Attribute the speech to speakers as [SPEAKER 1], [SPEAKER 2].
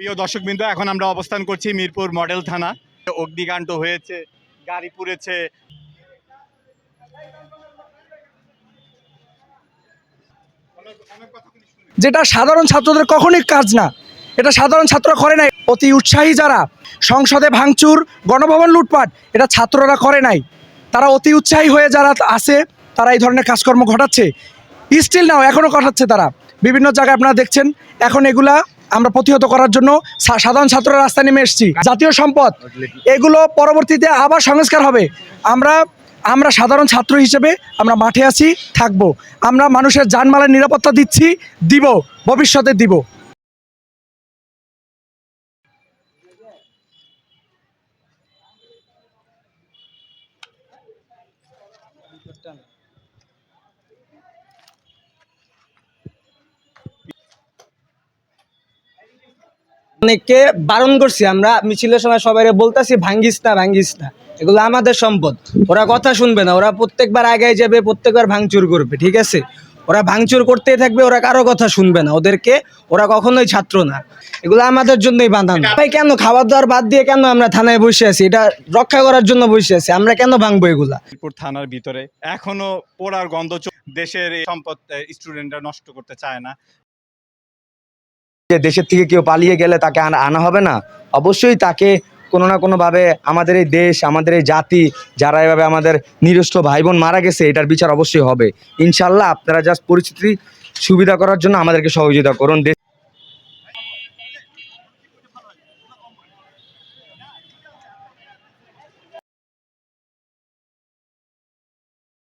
[SPEAKER 1] প্রিয় দর্শকবৃন্দ, এখন আমরা অবস্থান করছি মিরপুর মডেল থানা। অগ্নিকাণ্ড হয়েছে, গাড়ি পুড়েছে।
[SPEAKER 2] যেটা সাধারণ ছাত্রদের কখনই কাজ না। এটা সাধারণ ছাত্র করে নাই। অতি উৎসাহী যারা, সংসদে ভাঙচুর, গণভবন লুটপাট, এটা ছাত্ররা করে নাই। তারা অতি উৎসাহী হয়ে যারা আছে, তারা এই ধরনের কাজকর্ম ঘটাচ্ছে। স্টিল নাও এখনও ঘটাচ্ছে তারা। বিভিন্ন জায়গায় আপনারা দেখছেন, এখন এগুলা আমরা প্রতিহত করার জন্য সাধারণ ছাত্ররা রাস্তায় নেমে এসেছি। জাতীয় সম্পদ, এগুলো পরবর্তীতে আবার সংস্কার হবে। আমরা আমরা সাধারণ ছাত্র হিসেবে আমরা মাঠে আছি, থাকব। আমরা মানুষের যানমালের নিরাপত্তা দিচ্ছি, দিব, ভবিষ্যতে দিব।
[SPEAKER 3] অনেককে বারণ করছি, আমরা মিছিলের সময় সবাই বলতেছি, ভাঙ্গিস না ভাঙ্গিস না। এগুলো আমাদের সম্পদ। ওরা কথা শুনবে না, ওরা প্রত্যেকবার আগে যাবে, প্রত্যেকবার ভাঙচুর করবে, ঠিক আছে? ওরা ভাঙচুর করতেই থাকবে, ওরা কারও কথা শুনবে না। ওদেরকে ওরা কখনোই ছাত্র না। এগুলো আমাদের জন্যই বাঁধানো। ভাই, কেন খাবার দাবার বাদ দিয়ে কেন আমরা থানায় বসে আছি? এটা রক্ষা করার জন্য বসে আছি। আমরা কেন ভাঙবো এগুলা?
[SPEAKER 1] থানার ভিতরে এখনও পোড়ার গন্ধ দেশের সম্পদ স্টুডেন্টরা নষ্ট করতে চায় না।
[SPEAKER 4] যে দেশের থেকে কেউ পালিয়ে গেলে তাকে আনা হবে না। অবশ্যই তাকে কোনো না কোনোভাবে আমাদের এই দেশ, আমাদের এই জাতি, যারা এভাবে আমাদের নিরস্ত ভাই বোন মারা গেছে, এটার বিচার অবশ্যই হবে। ইনশাল্লাহ আপনারা জাস্ট পরিস্থিতি সুবিধা করার জন্য আমাদেরকে সহযোগিতা করুন।